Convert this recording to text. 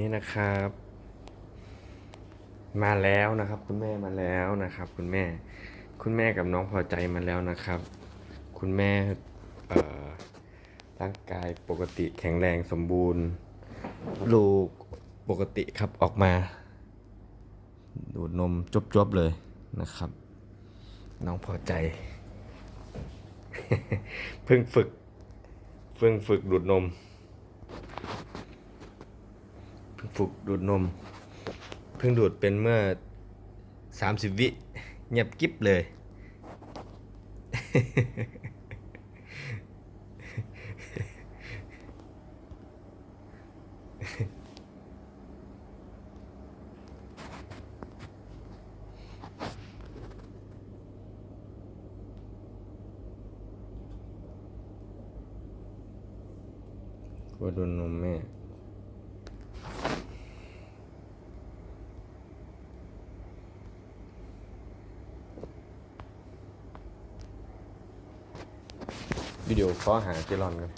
นี่นะครับ มาแล้วนะครับ คุณแม่มาแล้วนะครับ คุณแม่ คุณแม่กับน้องพอใจมาแล้วนะครับ คุณแม่ร่างกายปกติแข็งแรงสมบูรณ์ ลูกปกติครับออกมา ดูดนมจบๆเลยนะครับ น้องพอใจ เพิ่งฝึก เพิ่งฝึกดูดนม เพิ่ง ฝึกดูดนม เพิ่งดูดเป็นเมื่อสามสิบวิเงียบกิ๊บเลยว่าดูดนมแม่ วิดีโอขอหาเจลอนกัน